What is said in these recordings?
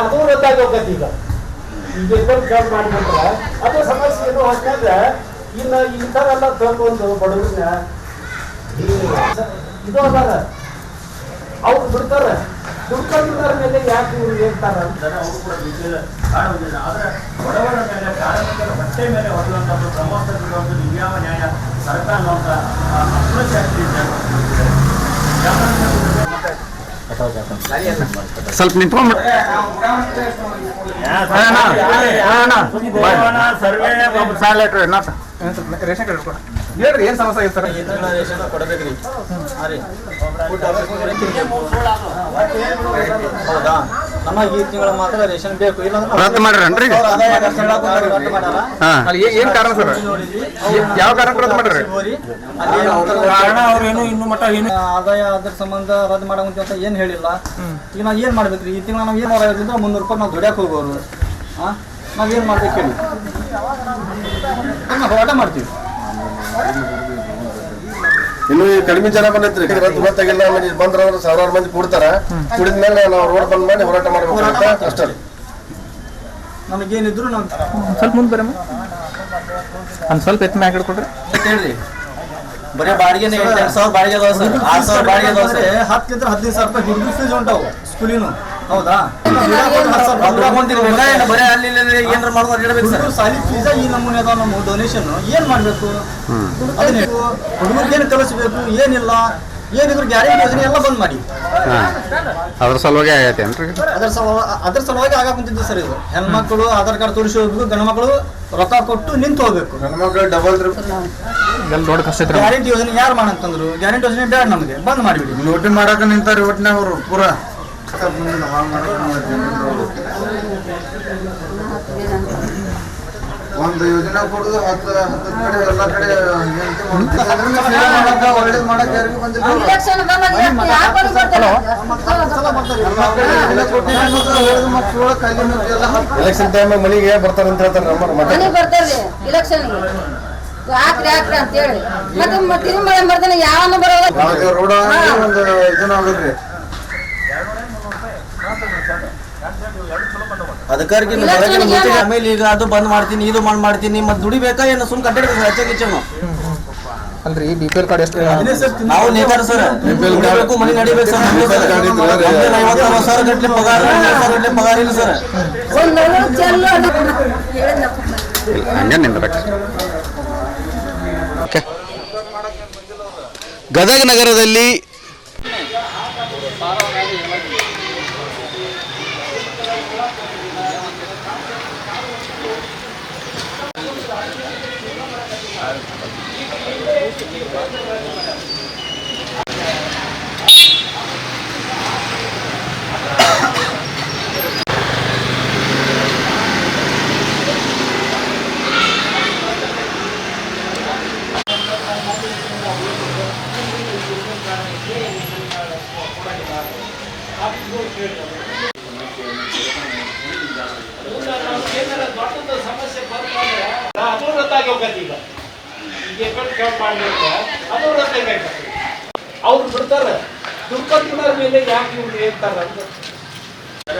ಅದು ರದ್ದಾಗಿ ಹೋಗತ್ತೆ ಈಗ. ಈಗ ಇನ್ನೊಂದು ಜಾಬ್ ಮಾಡಿಬಿಟ್ರೆ ಅದು ಸಮಸ್ಯೆ ಏನು? ಅಂತಂದ್ರೆ ಇನ್ನು ಈ ಥರ ಎಲ್ಲ ತಗೊಂಡು ಬಡವ್ರನ್ನ ಇದು ಅದಾರ. ಅವ್ರು ಬಿಡ್ತಾರೆ ದುಡ್ಕೊಂಡಿದ್ದವ್ರ ಮೇಲೆ ಯಾಕೆ ಇವ್ರು ಹೇಳ್ತಾರ ಅಂತ? ಅವರು ಕೂಡ ಬಿಸಿಲ ಕಾಣುವುದಿಲ್ಲ ಆದರೆ ಬಡವರ ಮೇಲೆ, ಕಾರ್ಮಿಕರ ಬಟ್ಟೆ ಮೇಲೆ ಹೊಡೆಯುವಂಥದ್ದು ಪ್ರಮೋಸ ಒಂದು ಇನ್ಯಾವ ನ್ಯಾಯ ಸರ್ಕಾರ ಅನ್ನುವಂಥ ಅಪ್ರಚಾರ ಸ್ವಲ್ಪ ನಿಂತ್ಕೊಂಡ್ ಸರ್ವೇ ರೇಷನ್ ಕಾರ್ಡ್ ಕೊಡ ಹೇಳ್ರಿ ಏನ್ ಸಮಸ್ಯೆ ಆಗಿತ್ತು ಸರ್? ಹೌದಾ? ನಮಗೆ ಈ ತಿಂಗಳ ಮಾತ್ರ ರೇಷನ್ ಬೇಕು. ಇಲ್ಲಾಂದ್ರೆ ರದ್ದು ಏನ್ ಕಾರಣ ಸರ್? ಯಾವ ಕಾರಣ ರದ್ದು ಮಾಡ್ರಿ? ಹೋರಿ, ಅಲ್ಲಿ ಕಾರಣ ಅವ್ರೇನು ಇನ್ನು ಮಟ್ಟ ಏನು? ಆದಾಯ ಅದ್ರ ಸಂಬಂಧ ರದ್ದು ಮಾಡುವಂತ ಅಂತ ಏನ್ ಹೇಳಿಲ್ಲ. ಈಗ ನಾವ್ ಏನ್ ಮಾಡ್ಬೇಕ್ರಿ? ಈ ತಿಂಗಳ ನಾವ್ ಏನ್ ಮಾಡೋದ್ರಿಂದ ಮುನ್ನೂರು ರೂಪಾಯಿ ನಾವು ದುಡಿಯಕ್ ಹೋಗೋರು. ಹಾ ನಾವ್ ಏನ್ ಮಾಡ್ಬೇಕು ಹೇಳಿ? ನಾವು ಹೋರಾಟ ಮಾಡ್ತೀವಿ. ಇನ್ನು ಈ ಕಡಿಮೆ ಜನ ಬಂದೈತ್ರಿ ಗೊತ್ತಾಗಿಲ್ಲ ಇಲ್ಲಿ ಬಂದ್ರ ಅಂದ್ರೆ ಸಾವಿರಾರು ಮಂದಿ ಕೂಡ್ತಾರ. ಕುಡಿದ ಮೇಲೆ ನಾವು ರೋಡ್ ಬಂದ್ ಮಾಡಿ ಹೋರಾಟ ಮಾಡ್ಬೇಕು ಅಂತ ಅಷ್ಟೇ. ನಮಗೇನಿದ್ರು ನಾವು ಸ್ವಲ್ಪ ಮುಂದೆ ಬರಮ್ಮ. ಒಂದ್ ಸ್ವಲ್ಪ ಎತ್ತ ಮ್ಯಾಗ ಕೊಡ್ರಿ ಹೇಳ್ರಿ. ಬರೀ ಬಾಡಿಗೆ ಎಂಟು ಸಾವಿರ ಬಾಡಿಗೆ ದೋಸೆ ಆರು ಸಾವಿರ ಬಾಡಿಗೆ ದೋಸೆ ಸರ್. ಹತ್ತರಿಂದ ಹದಿನೈದು ಸಾವಿರ ರೂಪಾಯಿ ಹುಡುಗ ಫೀಸ್ ಉಂಟಾವು ಸ್ಕೂಲಿನು. ಹೌದಾ? ಬರೀ ಅಲ್ಲಿ ಏನಾರ ಮಾಡೋದು ಇಡಬೇಕು ಸರ್. ಸಾಲಿ ಫೀಸ ಈ ನಮೂನೆ ಅದಾವ ನಮ್ಮ ಡೊನೇಷನ್ ಏನ್ ಮಾಡ್ಬೇಕು? ಹುಡುಗರಿಗೆ ಏನು ಕಲಿಸ್ಬೇಕು? ಏನಿಲ್ಲ? ಏನಿದ್ರು ಗ್ಯಾರಂಟಿ ಯೋಜನೆ ಎಲ್ಲ ಬಂದ್ ಮಾಡಿ. ಅದ್ರ ಸಲುವಾಗಿ ಆಗೈತೇನ್ರಿ ಅದರ ಸಲುವಾಗಿ ಅದ್ರ ಸಲುವಾಗಿ ಆಗ ಕುಂತಿದ್ದು ಸರ್ ಇದು. ಹೆಣ್ಮಕ್ಳು ಆಧಾರ್ ಕಾರ್ಡ್ ತೋರಿಸಿ ಹೋಗ್ಬೇಕು ಗಂಡ ಮಕ್ಕಳು ರೊಕ್ಕ ಕೊಟ್ಟು ನಿಂತು ಹೋಗ್ಬೇಕು. ಹೆಣ್ಮಕ್ಳು ಡಬಲ್ ದೊಡ್ಡ ಕಷ್ಟ ಗ್ಯಾರಂಟಿ ಯೋಜನೆ ಯಾರು ಮಾಡಂತಂದ್ರು? ಗ್ಯಾರಂಟಿ ಯೋಜನೆ ಬೇಡ ನಮಗೆ. ಬಂದ್ ಮಾಡಿಬಿಡಿ. ಲೋಟಿ ಮಾಡಾಕ ನಿಂತಾರ ಒಟ್ಟಿನ ಅವರು ಪೂರ. ಒಂದು ಯೋಜನೆ ಕೊಡುದು ಹತ್ತು ಹತ್ತು ಕಡೆ ಎಲ್ಲ ಕಡೆ ಒಳ್ಳೇದು ಮಾಡಕ್ ಯಾರಿಗೂ ಬಂದಿಲ್ಲ. ಇಲೆಕ್ಷನ್ ಎಲೆಕ್ಷನ್ ಟೈಮ್ ಮನೆಗೆ ಬರ್ತಾರಂತ ಹೇಳ್ತಾರೆ ನಮ್ಮ ಬರ್ತಾರ್ರಿ ಇಲೆಕ್ಷನ್ಗೆ ಹಾಕ್ರಿ ಹಾಕ್ರಿ ಅಂತ ಹೇಳಿ ಮತ್ತೆ ಮತ್ತೆ ತಿರುಮಳೆ ಬರ್ತಾನೆ ಯಾವನ್ನ ಬರೋದು ರೋಡ್ ಒಂದು ಇದನ್ನ ಆಗೋದ್ರಿ ಅದಕ್ಕಾಗಿ ಆಮೇಲೆ ಈಗ ಅದು ಬಂದ್ ಮಾಡ್ತೀನಿ ಇದು ಬಂದ್ ಮಾಡ್ತೀನಿ ಮತ್ತೆ ದುಡಿಬೇಕಾ ಏನು? ಸುಮ್ ಕಟ್ಟಿಡ್ಬೇಕು ಹೆಚ್ಚ ಕಿಚ್ಚನು ಅಲ್ರಿ ಬಿ ಪಿ ಎಲ್ ಕಾರ್ಡ್ ಎಷ್ಟು ನಾವು ನೇತಾರ ಸರ್. ದುಡಿಬೇಕು ಮನೆ ನಡಿಬೇಕು ಸರ್. ಕಾರ್ಡ್ ಐವತ್ತು ಸಾವಿರ ಗಟ್ಟಲೆ ಪಗಾರ ಸಾವಿರ ಗಟ್ಲೆ ಪಗಾರ ಇಲ್ಲ ಸರ್. ಒಂದು ಚೆಲ್ಲು ಹೇಳಿದ್ನಪ್ಪ ಹಂಗೆ ನಿಂದ್ರಕ್ಕೆ ಗದಗ ನಗರದಲ್ಲಿ ದೊಡ್ಡದು ಸಮಸ್ಯೆ ಬಂತಂದ್ರೆ ಅದು ರದ್ದಾಗಿ ಹೋಗತ್ತೆ ಈಗ ಈಗ ಎಫೆಕ್ಟ್ ಜಾಬ್ ಮಾಡಿಬಿಟ್ರೆ ಅದು ರದ್ದಾಗಿ ಆಗ್ತದೆ ಅವ್ರು ಬಿಡ್ತಾರೆ. ದುಡ್ಕೊಂಡಿದ್ದವ್ರ ಮೇಲೆ ಯಾಕೆ ಇವ್ರು ಹೇಳ್ತಾರ ಅಂತ.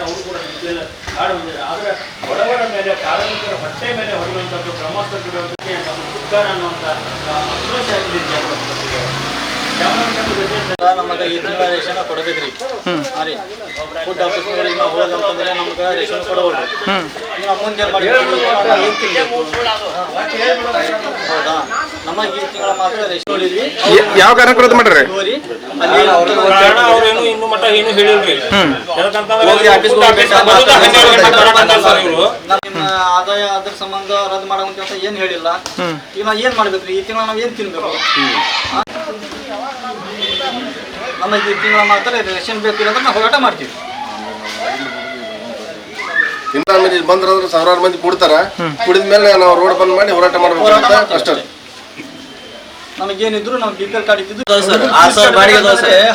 ಅವರು ಕೂಡ ಬಿಸಿಲ ಕಾಡುವುದಿಲ್ಲ ಆದರೆ ಬಡವರ ಮೇಲೆ, ಕಾರ್ಮಿಕರ ಹೊಟ್ಟೆ ಮೇಲೆ ಹೊಡೆಯುವಂಥದ್ದು ಪ್ರಮೋಸ ಬಿಡುವಂಥದ್ದು ಸರ್ಕಾರ ಅನ್ನುವಂಥ ಅಪ್ರಚಾರ ನಮಗೆ ಈ ತಿಂಗಳ ರೇಷನ್ ಕೊಡಬೇಕ್ರಿ. ರೀ. ಫುಡ್ ಆಫೀಸ್ ನಾವು ಹೋದಂತಂದ್ರೆ ನಮ್ಗೆ ರೇಷನ್ ಕೊಡೋಲ್ರಿ ನಾವು ಮುಂದೆ ಏನ್? ಹೌದಾ? ನಮಗೆ ಈ ತಿಂಗಳ ಮಾತ್ರ ರೇಷನ್ ಯಾವ ಕಾರಣಕ್ಕೆ ರದ್ದು ಮಾಡ್ರಿ? ಅಲ್ಲಿ ಅವ್ರೇನು ಇನ್ನು ಮಟ್ಟ ಏನು ಹೇಳಿಲ್ರಿ. ಹೋಗಿ ಆಫೀಸ್ ಇವರು ನಿಮ್ಮ ಆದಾಯ ಅದ್ರ ಸಂಬಂಧ ರದ್ದು ಮಾಡುವಂತ ಅಂತ ಏನ್ ಹೇಳಿಲ್ಲ. ಈಗ ನಾವ್ ಏನ್ ಮಾಡ್ಬೇಕ್ರಿ? ಈ ತಿಂಗಳ ನಾವ್ ಏನ್ ತಿನ್ಬೇಕು? ನಮಗೆ ಈ ತಿಂಗಳ ಮಾತ್ರ ರೇಷನ್ ಬೇಕಿಲ್ಲ ಅಂದ್ರೆ ನಾವು ಹೋರಾಟ ಮಾಡ್ತೀವಿ. ಇನ್ನ ಆಮೇಲೆ ಇಲ್ಲಿ ಬಂದ್ರ ಅಂದ್ರೆ ಸಾವಿರಾರು ಮಂದಿ ಕುಡ್ತಾರ. ಕುಡಿದ ಮೇಲೆ ನಾವು ರೋಡ್ ಬಂದ್ ಮಾಡಿ ಹೋರಾಟ ಮಾಡ್ಬೇಕು ಅಂತ ಅಷ್ಟೇ. ನಮಗೇನಿದ್ರು ನಾವು ಬಿ ಪಿ ಎಲ್ ಕಾರ್ಡ್ ಇದ್ದಿದ್ದು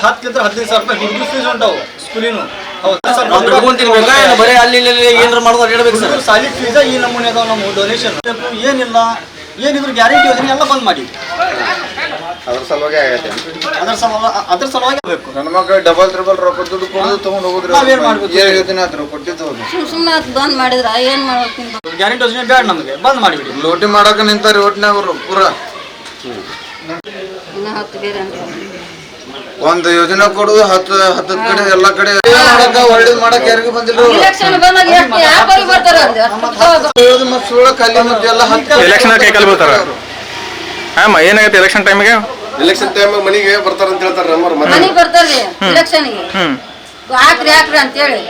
ಹತ್ತರಿಂದ ಹದಿನೈದು ಸಾವಿರ ರೂಪಾಯಿ ಹುಡುಗ ಫೀಸ್ ಉಂಟಾವು ಸ್ಕೂಲಿನು ಬರೀ ಅಲ್ಲಿ ಇಲ್ಲಿ ಏನಾರ ಮಾಡೋದು ಇಡಬೇಕು ಸರ್. ಸಾಲಿ ಫೀಸ ಈ ನಮೂನೆ ಅದಾವ ನಮ್ಮ ಡೊನೇಷನ್ ಏನಿಲ್ಲ. ಏನಿದ್ರು ಗ್ಯಾರಂಟಿ ಯೋಜನೆ ಎಲ್ಲ ಬಂದ್ ಮಾಡಿ. ಅದ್ರ ಸಲುವಾಗಿ ಆಗೈತೆ ಅದ್ರ ಸಲುವಾಗಿ ಅದ್ರ ಸಲುವಾಗಿ ಬೇಕು ನನ್ನ ಮಕ್ಕಳು ಡಬಲ್ ತ್ರಿಬಲ್ ರೊಕ್ಕ ದುಡ್ಡು ಕೊಡೋದು ತಗೊಂಡು ಹೋಗುದ್ರೆ ನಾವೇನ್ ಮಾಡ್ಬೇಕು? ಏನ್ ಯೋಜನೆ ಆದ್ರು ಕೊಟ್ಟಿದ್ದು ಸುಮ್ ಸುಮ್ಮನೆ ಬಂದ್ ಮಾಡಿದ್ರ ಏನ್ ಮಾಡ್ಬೇಕು ಗ್ಯಾರಂಟಿ ಯೋಜನೆ ಬೇಡ ನಮಗೆ. ಬಂದ್ ಮಾಡಿಬಿಡಿ ಲೋಟಿ ಮಾಡಕ ನಿಂತಾರೆ ಒಟ್ಟಿನಾಗ ಅವರು ಪೂರ. ಇನ್ನ ಹತ್ತು ಬೇರೆ ಅಂತ. ಒಂದ್ ಯೋಜನೆ ಕೊಡುದು ಹತ್ತು ಹತ್ತದ ಕಡೆ ಎಲ್ಲಾ ಕಡೆ. ಮಾಡಕ ಒಳ್ಳೇದ್ ಮಾಡಕ್ ಯಾರಿಗೂ ಬಂದಿಲ್ಲ. ಸುಳ್ಳು ಇಲೆಕ್ಷನ್ ಬಂದಾಗ ಯಾರು ಬರ್ತಾರ ಅಂದೆ ಮತ್ತ್ ಸುಳ್ಳ ಕಲ್ಲಿ ಮತ್ತೆ ಎಲ್ಲ ಹತ್ತು ಎಲೆಕ್ಷನ್ ಕೈ ಕಾಲು ಬೀಳ್ತಾರ. ಹಾಂ ಏನಾಗತ್ತೆ ಎಲೆಕ್ಷನ್ ಟೈಮಿಗೆ ಎಲೆಕ್ಷನ್ ಟೈಮ್ ಮನೆಗೆ ಬರ್ತಾರ ಅಂತ ಹೇಳ್ತಾರ ನಮ್ಮವ್ರು ಮತ್ತೆ? ಮನಿಗ್ ಬರ್ತಾರ್ರಿ ಇಲೆಕ್ಷನ್ಗೆ ಹ್ಮ್. ಹಾಕ್ರಿ ಹಾಕ್ರಿ ಅಂತೇಳಿ.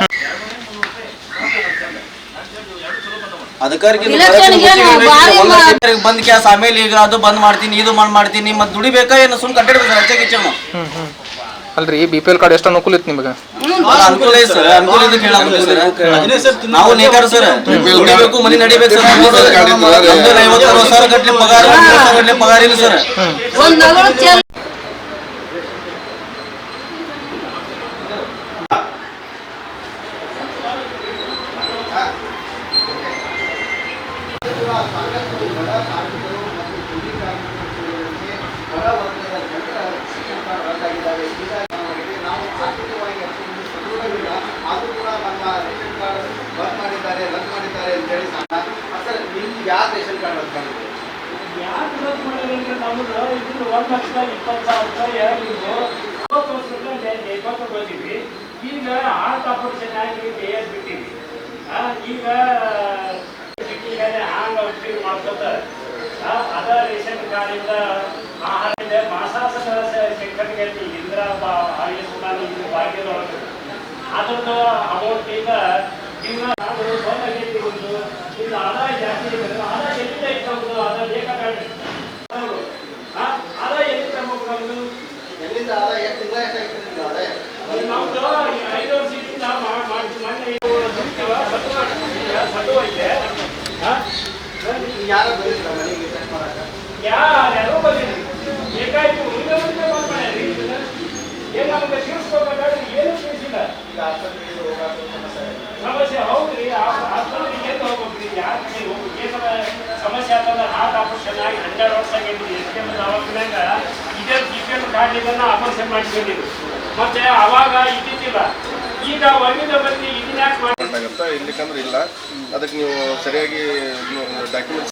ಅದಕ್ಕಾಗಿ ಬಂದ್ ಕ್ಯಾಸ್ ಆಮೇಲೆ ಈಗ ಅದು ಬಂದ್ ಮಾಡ್ತೀನಿ ಇದು ಮಾಡ್ ಮಾಡ್ತೀನಿ ಮತ್ತೆ ದುಡಿಬೇಕಾ ಏನು ಸುಮ್ ಕಟ್ಟಿಡ್ಬೇಕು ಹೆಚ್ಚಾಗಿ ಹೆಚ್ಚು ಹ್ಮ್ ಹ್ಮ್. ಅಲ್ರಿ ಬಿ ಪಿ ಎಲ್ ಕಾರ್ಡ್ ಎಷ್ಟು ಅನುಕೂಲ ಇತ್ತು ನಿಮಗೆ? ಅನುಕೂಲ ಇದೆ ಸರ್. ಅನುಕೂಲ ಇದಕ್ಕೆ ಹೇಳಾಕ ಸರ್. ನಾವು ನೇಕಾರ ಸರ್. ದುಡಿಬೇಕು ಮನೆ ನಡಿಬೇಕು ಸರ್. ನಮ್ದು ಐವತ್ತು ಅರವತ್ತು ಸಾವಿರ ಪಗಾರ ಮೂವತ್ತು ಸಾವಿರ ಗಟ್ಲೆ ಪಗಾರ ಇಲ್ಲ ಸರ್ ಒಂದ್ ನಗಳು ಚೆಲ್ ಯಾಕೆ ರದ್ದು ಮಾಡಿದ್ರೆ ನಮ್ದು ಇದನ್ನ ಒಂದ್ ಲಕ್ಷದ ಇಪ್ಪತ್ತು ಸಾವಿರ ರೂಪಾಯಿ ಎರಡಿದ್ದು ಇಪ್ಪತ್ತು ವರ್ಷದಿಂದ ಇಪ್ಪತ್ತು ಬಂದಿವಿ ಈಗ ಹಾರ್ಟ್ ಆಪರೇಷನ್ ಆಗಿ ಬೇಯದ್ ಬಿಟ್ಟಿವಿ ಈಗ ಹಾಂಗ ಉಪಯೋಗ ಮಾಡ್ಕೋತಾರೆ ಅದ ರೇಷನ್ ಕಾರ್ಡಿಂದ ಆಹಾರದಿಂದ ಮಾಸಾಸನ ಶೇಖರಣೆಗೆ ಇಂದ್ರ ಆಯುಷ್ಮಾನ್ ಇದು ಭಾಗ್ಯದೊಳಗೆ ಅದರದ್ದು ಅಮೌಂಟ್ ಈಗ ಇನ್ನ ಅದು ಬಂದಾಗೈತಿ ಒಂದು ಇನ್ನು ಆದಾಯ ಜಾಸ್ತಿ ಇದೆ ಆದಾಯ ಎಲ್ಲಿಂದ ಇಟ್ಕೊಂಡು ಆದಾಯ ಬೇಗ ಕಾಣಿ ಆ, ಆದಾಯ ಎಲ್ಲಿ ತರ್ಬೇಕು ಎಲ್ಲಿಂದ ಆದಾಯ? ನಮ್ದು ಈ ಐದು ವರ್ಷದಿಂದ ಮಾ- ಮಾಡಿ ಮೊನ್ನೆ ಇದು ದುಡ್ಡು ಸತ್ತು ಮಾಡ್ತಿದ್ದೀವಿ, ಸತ್ತು ಐತೆ ಆ? ಯಾರ್ಯಾರೋ ಮುಂದೆ ಮುಂದೆ ಬಂದ್ ಮಾಡ್ಯಾರಿ ಇದನ್ನ. ಏನ್ ನಮ್ಗೆ ತೀರ್ಸ್ಕೊಬೇಕಾದ್ರೆ ಏನು ತಿಳಿಸಿಲ್ಲ ಸಮಸ್ಯೆ ಹೌದ್ರಿ ಆಸ್ಪತ್ರೆಗೆ ಏನು ನೀವು ಏನಾರ ಸಮಸ್ಯೆ ಆತಂದ್ರೆ ಹಾರ್ಟ್ ಆಪರೇಷನ್ ಆಗಿ ಹಂಡ್ರೆಡ್ ವರ್ಷ ಆಗೈತಿ ಎಸ್ ಕೆ ಎಂ ದವಾಖಾನ್ಯಾಗ ಇದೇ ಬಿ ಪಿ ಎಲ್ ಕಾರ್ಡ್ಲಿಂದ ಆಪರೇಷನ್ ಮಾಡಿಸ್ಕೊಂಡಿದ್ರು ಮತ್ತೆ ಅವಾಗ ಇದ್ದಿದ್ದಿಲ್ಲ. ಈಗ ಒಮ್ಮಿಂದ ಬಂದು ಇದನ್ನ ಯಾಕೆ ಮಾಡಿ ಆಗತ್ತ ಇರ್ಲಿಕ್ಕಂದ್ರೆ ಇಲ್ಲ. ಅದಕ್ಕೆ ನೀವು ಸರಿಯಾಗಿ ಡಾಕ್ಯುಮೆಂಟ್ಸ್